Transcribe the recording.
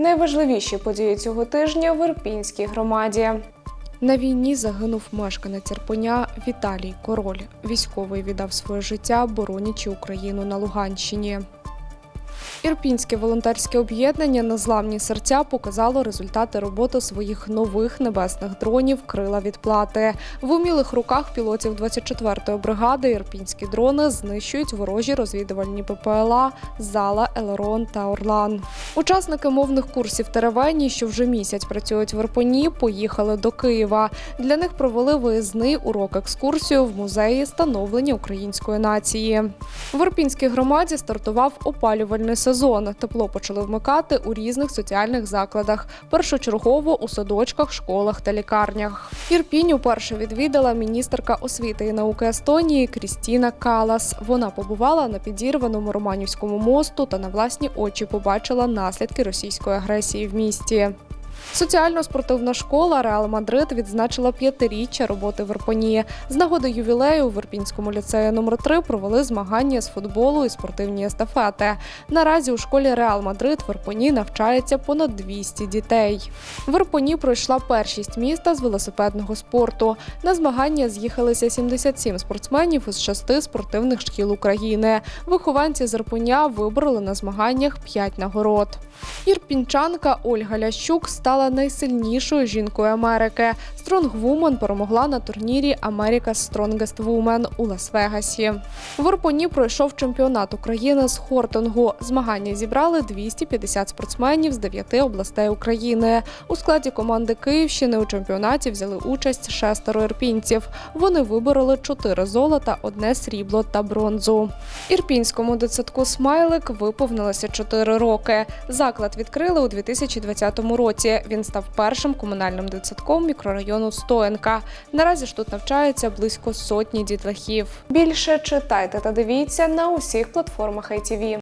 Найважливіші події цього тижня в Ірпінській громаді. На війні загинув мешканець Ірпеня Віталій Король. Військовий віддав своє життя, боронячи Україну на Луганщині. Ірпінське волонтерське об'єднання Незламні серця показало результати роботи своїх нових небесних дронів Крила відплати. В умілих руках пілотів 24-ї бригади ірпінські дрони знищують ворожі розвідувальні ППЛА, Зала, Елерон та Орлан. Учасники мовних курсів Теревені, що вже місяць працюють в Ірпені, поїхали до Києва. Для них провели виїзний урок екскурсію в музеї становлення української нації. В Ірпінській громаді стартував опалювальний сезон. Тепло почали вмикати у різних соціальних закладах, першочергово у садочках, школах та лікарнях. Ірпінь уперше відвідала міністерка освіти і науки Естонії Крістіна Калас. Вона побувала на підірваному Романівському мосту та на власні очі побачила наслідки російської агресії в місті. Соціально-спортивна школа Реал Мадрид відзначила п'ятиріччя роботи в Ірпені. З нагоди ювілею в Ірпінському ліцеї номер 3 провели змагання з футболу і спортивні естафети. Наразі у школі Реал Мадрид в Ірпені навчається понад 200 дітей. В Ірпені пройшла першість міста з велосипедного спорту. На змагання з'їхалися 77 спортсменів із шести спортивних шкіл України. Вихованці з Ірпеня вибороли на змаганнях 5 нагород. Ірпінчанка Ольга Лящук стала найсильнішою жінкою Америки. Стронгвумен перемогла на турнірі America's Strongest Woman у Лас-Вегасі. В Ірпені пройшов чемпіонат України з хортингу. Змагання зібрали 250 спортсменів з 9 областей України. У складі команди Київщини у чемпіонаті взяли участь шестеро ірпінців. Вони вибороли 4 золота, одне срібло та бронзу. Ірпінському дитсадку Смайлик виповнилося 4 роки. Заклад відкрили у 2020 році. Він став першим комунальним дитсадком мікрорайону Стоянка. Наразі ж тут навчаються близько сотні дітлахів. Більше читайте та дивіться на усіх платформах ITV.